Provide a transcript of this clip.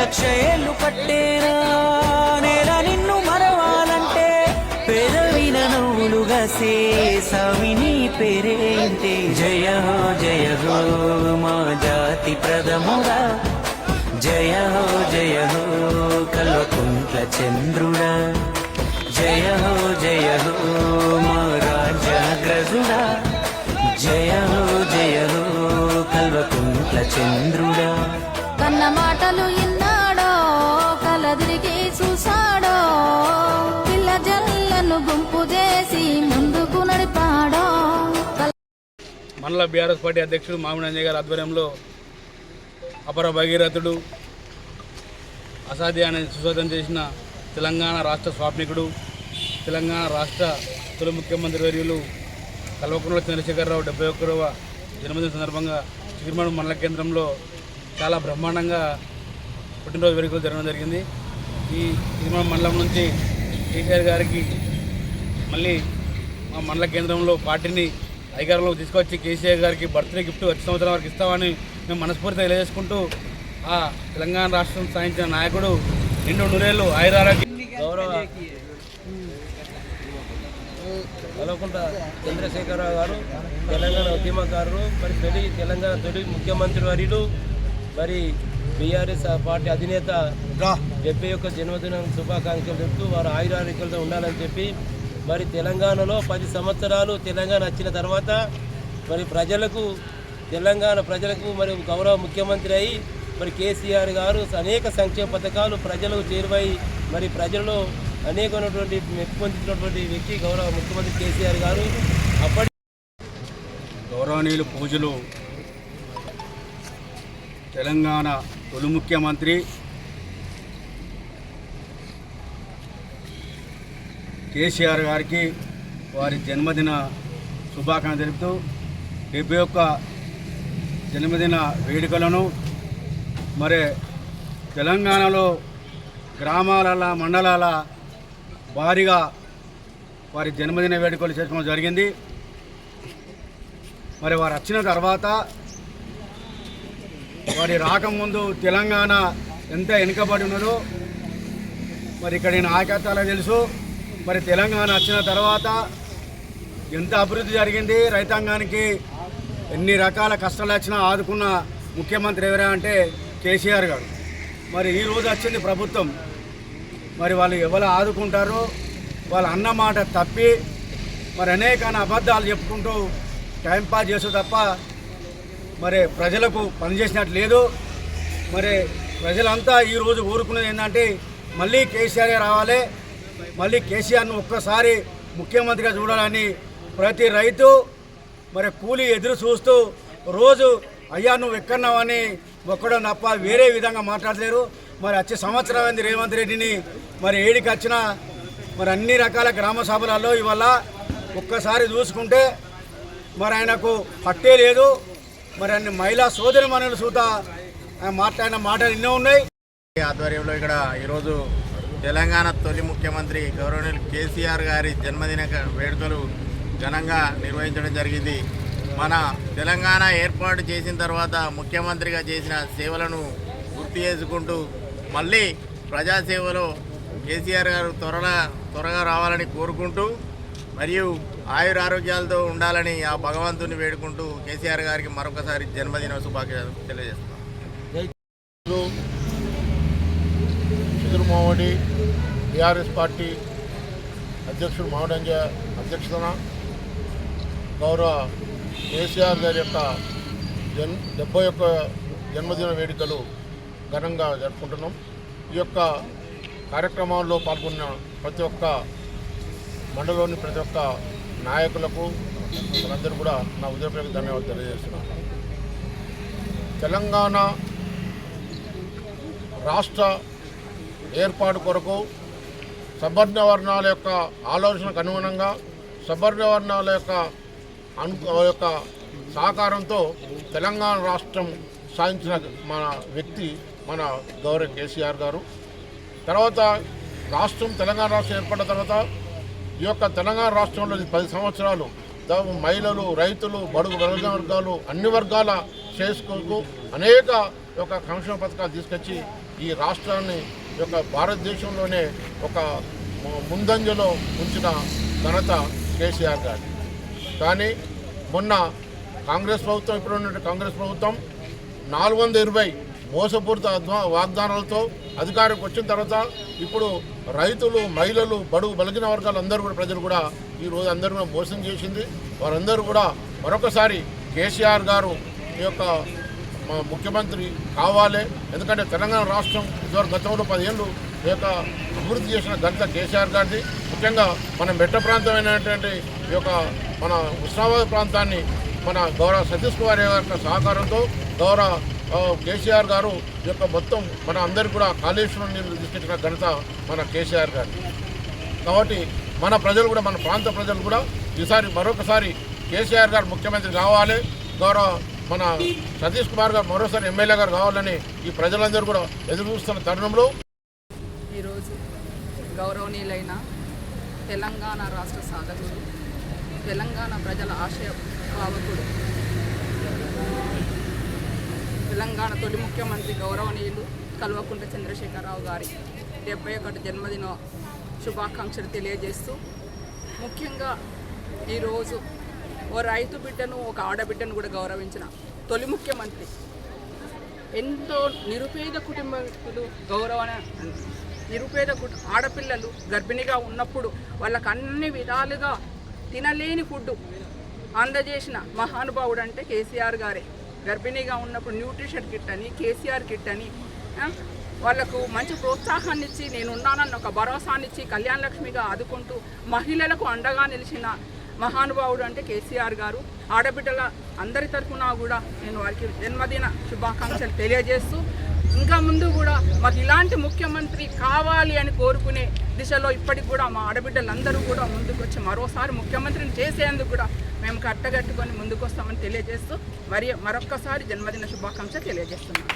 లక్ష ఏళ్ళు పట్టేనా నేల నిన్ను మరవాలంటే పెదవిన నవ్వులుగా సేసామి నీ పేరేంటి? జయ హో జయ హో మా జాతి ప్రథముడా. జయ హో జయ హో కల్వకుంట్ల చంద్రుడా. జయ హో జయ హో మా రాజ్యాగ్రజుడా. చంద్రుడా. కన్న మాటలు ఇన్నాడో కలదిరిగి చూసాడో పిల్ల జల్లను గుంపు చేసి ముందుకు నడిపాడో. మండల బీఆర్ఎస్ పార్టీ అధ్యక్షుడు మామిడి అంజయ్ గారి ఆధ్వర్యంలో అపర భగీరథుడు అసాధ్యాన్ని సుసాధ్యం చేసిన తెలంగాణ రాష్ట్ర స్వాప్నికుడు తెలంగాణ రాష్ట్ర తొలి ముఖ్యమంత్రి వర్యులు కల్వకుంట్ల చంద్రశేఖరరావు డెబ్బై ఒక్కరవ జన్మదిన సందర్భంగా నిర్మాణం మండల కేంద్రంలో చాలా బ్రహ్మాండంగా పుట్టినరోజు వేడుకలు జరగడం జరిగింది. ఈ నిర్మాణం మండలం నుంచి కేసీఆర్ గారికి మళ్ళీ మా మండల కేంద్రంలో పార్టీని అధికారంలోకి తీసుకొచ్చి కేసీఆర్ గారికి బర్త్డే గిఫ్ట్ వచ్చే సంవత్సరం వరకు ఇస్తామని మేము మనస్ఫూర్తిగా తెలియజేసుకుంటూ ఆ తెలంగాణ రాష్ట్రం సాధించిన నాయకుడు నిండు నూరేళ్ళు ఆయురారోగ్య గౌరవ కల్వకుంట్ల చంద్రశేఖరరావు గారు తెలంగాణ ఉద్యమకారులు మరి తొలి తెలంగాణ తొలి ముఖ్యమంత్రి వర్యులు మరి బీఆర్ఎస్ పార్టీ అధినేత డెబ్బై ఒక్క జన్మదినం శుభాకాంక్షలు చెప్తూ వారు ఆయురారోగ్యాలతో ఉండాలని చెప్పి మరి తెలంగాణలో పది సంవత్సరాలు తెలంగాణ వచ్చిన తర్వాత మరి ప్రజలకు తెలంగాణ ప్రజలకు మరి గౌరవ ముఖ్యమంత్రి అయి మరి కేసీఆర్ గారు అనేక సంక్షేమ పథకాలు ప్రజలకు చేరువై మరి ప్రజలలో అనేకమైనటువంటి మెప్పు పొందుతున్నటువంటి వ్యక్తి గౌరవ ముఖ్యమంత్రి కేసీఆర్ గారు. అప్పటి గౌరవనీయులు పూజలు తెలంగాణ తొలి ముఖ్యమంత్రి కేసీఆర్ గారికి వారి జన్మదిన శుభాకాంక్షలు తెలుపుతూ డెబ్బై ఒక్క జన్మదిన వేడుకలను మరి తెలంగాణలో గ్రామాల మండలాల భారీగా వారి జన్మదిన వేడుకలు చేసుకోవడం జరిగింది. మరి వారు వచ్చిన తర్వాత వారి రాకముందు తెలంగాణ ఎంత వెనుకబడి ఉన్నదో మరి ఇక్కడ నాయకత్వాలకు తెలుసు. మరి తెలంగాణ వచ్చిన తర్వాత ఎంత అభివృద్ధి జరిగింది. రైతాంగానికి ఎన్ని రకాల కష్టాలు వచ్చినా ఆదుకున్న ముఖ్యమంత్రి ఎవరా అంటే కేసీఆర్ గారు. మరి ఈరోజు వచ్చింది ప్రభుత్వం. మరి వాళ్ళు ఎవరు ఆదుకుంటారో వాళ్ళ అన్నమాట తప్పి మరి అనేక అబద్ధాలు చెప్పుకుంటూ టైంపాస్ చేస్తూ తప్ప మరి ప్రజలకు పనిచేసినట్టు లేదు. మరి ప్రజలంతా ఈరోజు ఊరుకునేది ఏంటంటే మళ్ళీ కేసీఆర్ రావాలి. మళ్ళీ కేసీఆర్ను ఒక్కసారి ముఖ్యమంత్రిగా చూడాలని ప్రతి రైతు మరి కూలి ఎదురు చూస్తూ రోజు అయ్యా నువ్వు ఎక్కడున్నావని ఒక్కడో తప్ప వేరే విధంగా మాట్లాడలేరు. మరి వచ్చే సంవత్సరం అయింది రేవంత్ రెడ్డిని? మరి ఏడికి వచ్చినా మరి అన్ని రకాల గ్రామ సభలలో ఇవాళ ఒక్కసారి చూసుకుంటే మరి ఆయనకు పట్టే లేదు. మరి అన్ని మహిళా సోదరి మనులు సూత ఆయన మాట్లాడిన మాటలు ఎన్నో ఉన్నాయి. ఆధ్వర్యంలో ఇక్కడ ఈరోజు తెలంగాణ తొలి ముఖ్యమంత్రి గౌరవనీయులు కేసీఆర్ గారి జన్మదిన వేడుకలు ఘనంగా నిర్వహించడం జరిగింది. మన తెలంగాణ ఏర్పాటు చేసిన తర్వాత ముఖ్యమంత్రిగా చేసిన సేవలను గుర్తు చేసుకుంటూ మళ్ళీ ప్రజాసేవలో కేసీఆర్ గారు త్వరగా త్వరగా రావాలని కోరుకుంటూ మరియు ఆయుర ఆరోగ్యాలతో ఉండాలని ఆ భగవంతుని వేడుకుంటూ కేసీఆర్ గారికి మరొకసారి జన్మదిన శుభాకాంక్షలు తెలియజేస్తున్నాం. చంద్రమోహడి టీఆర్ఎస్ పార్టీ అధ్యక్షుడు మావడంజ అధ్యక్షతన గౌరవ కేసీఆర్ గారి యొక్క జన్ డెబ్బై యొక్క జన్మదిన వేడుకలు ఘనంగా జరుపుకుంటున్నాం. ఈ యొక్క కార్యక్రమాల్లో పాల్గొన్న ప్రతి ఒక్క మండలంలోని ప్రతి ఒక్క నాయకులకు అందరూ కూడా నా ఉదయపూర్వక ధన్యవాదాలు తెలియజేస్తున్నాను. తెలంగాణ రాష్ట్ర ఏర్పాటు కొరకు సబర్ణ వర్ణాల యొక్క ఆలోచనకు అనుగుణంగా సబర్ణ వర్ణాల యొక్క అను యొక్క సహకారంతో తెలంగాణ రాష్ట్రం సాధించిన మన వ్యక్తి మన గౌరవ కేసీఆర్ గారు. తర్వాత రాష్ట్రం తెలంగాణ రాష్ట్రం ఏర్పడిన తర్వాత ఈ యొక్క తెలంగాణ రాష్ట్రంలో పది సంవత్సరాలు మహిళలు రైతులు బడుగు బలహీన వర్గాలు అన్ని వర్గాల శ్రేయస్సుకు అనేక యొక్క సంక్షేమ పథకాలు తీసుకొచ్చి ఈ రాష్ట్రాన్ని యొక్క భారతదేశంలోనే ఒక ముందంజలో ఉంచిన ఘనత కేసీఆర్ గారి. కానీ మొన్న కాంగ్రెస్ ప్రభుత్వం ఇప్పుడు ఉన్న కాంగ్రెస్ ప్రభుత్వం నాలుగు వందల ఇరవై మోసపూరిత వాగ్దానాలతో అధికారంకి వచ్చిన తర్వాత ఇప్పుడు రైతులు మహిళలు బడుగు బలిగిన వర్గాలు అందరూ కూడా ప్రజలు కూడా ఈ రోజు అందరూ కూడా మోసం చేసింది. వారందరూ కూడా మరొకసారి కేసీఆర్ గారు ఈ యొక్క మా ముఖ్యమంత్రి కావాలి. ఎందుకంటే తెలంగాణ రాష్ట్రం ఇదివరకు గతంలో పదిహేళ్ళు ఈ యొక్క అభివృద్ధి చేసిన ఘనత కేసీఆర్ గారిది. ముఖ్యంగా మన మెట్ట ప్రాంతమైనటువంటి ఈ యొక్క మన ఉస్మానాబాద్ ప్రాంతాన్ని మన గౌరవ సతీష్ కుమార్ గారి సహకారంతో గౌరవ కేసీఆర్ గారు ఈ యొక్క మొత్తం మన అందరికీ కూడా కాళేశ్వరం నీళ్ళు తీసుకొచ్చిన ఘనత మన కేసీఆర్ గారు. కాబట్టి మన ప్రజలు కూడా మన ప్రాంత ప్రజలు కూడా ఈసారి మరొకసారి కేసీఆర్ గారు ముఖ్యమంత్రి కావాలి. గౌరవ మన సతీష్ కుమార్ గారు మరోసారి ఎమ్మెల్యే గారు కావాలని ఈ ప్రజలందరూ కూడా ఎదురు చూస్తున్న తరుణంలో ఈరోజు గౌరవనీయులైన తెలంగాణ రాష్ట్ర సాధకుడు తెలంగాణ ప్రజల ఆశయ భావకుడు తెలంగాణ తొలి ముఖ్యమంత్రి గౌరవనీయులు కల్వకుంట్ల చంద్రశేఖరరావు గారి డెబ్బై ఒకటి జన్మదిన శుభాకాంక్షలు తెలియజేస్తూ ముఖ్యంగా ఈరోజు ఓ రైతు బిడ్డను ఒక ఆడబిడ్డను కూడా గౌరవించిన తొలి ముఖ్యమంత్రి. ఎంతో నిరుపేద కుటుంబీకులు గౌరవన నిరుపేద కుటు ఆడపిల్లలు గర్భిణిగా ఉన్నప్పుడు వాళ్ళకు అన్ని విధాలుగా తినలేని ఫుడ్ అందజేసిన మహానుభావుడు అంటే కేసీఆర్ గారే. గర్భిణిగా ఉన్నప్పుడు న్యూట్రిషన్ కిట్ అని కేసీఆర్ కిట్ అని వాళ్ళకు మంచి ప్రోత్సాహాన్ని ఇచ్చి నేను ఉన్నానన్న ఒక భరోసానిచ్చి కళ్యాణ లక్ష్మిగా ఆదుకుంటూ మహిళలకు అండగా నిలిచిన మహానుభావుడు అంటే కేసీఆర్ గారు. ఆడబిడ్డల అందరి తరఫున కూడా నేను వారికి జన్మదిన శుభాకాంక్షలు తెలియజేస్తూ ఇంకా ముందు కూడా మాకు ఇలాంటి ముఖ్యమంత్రి కావాలి అని కోరుకునే దిశలో ఇప్పటికి కూడా మా ఆడబిడ్డలందరూ కూడా ముందుకు వచ్చి మరోసారి ముఖ్యమంత్రిని చేసేందుకు కూడా మేము కట్టగట్టుకొని ముందుకు వస్తామని తెలియజేస్తూ మరి మరొక్కసారి జన్మదిన శుభాకాంక్ష తెలియజేస్తున్నాం.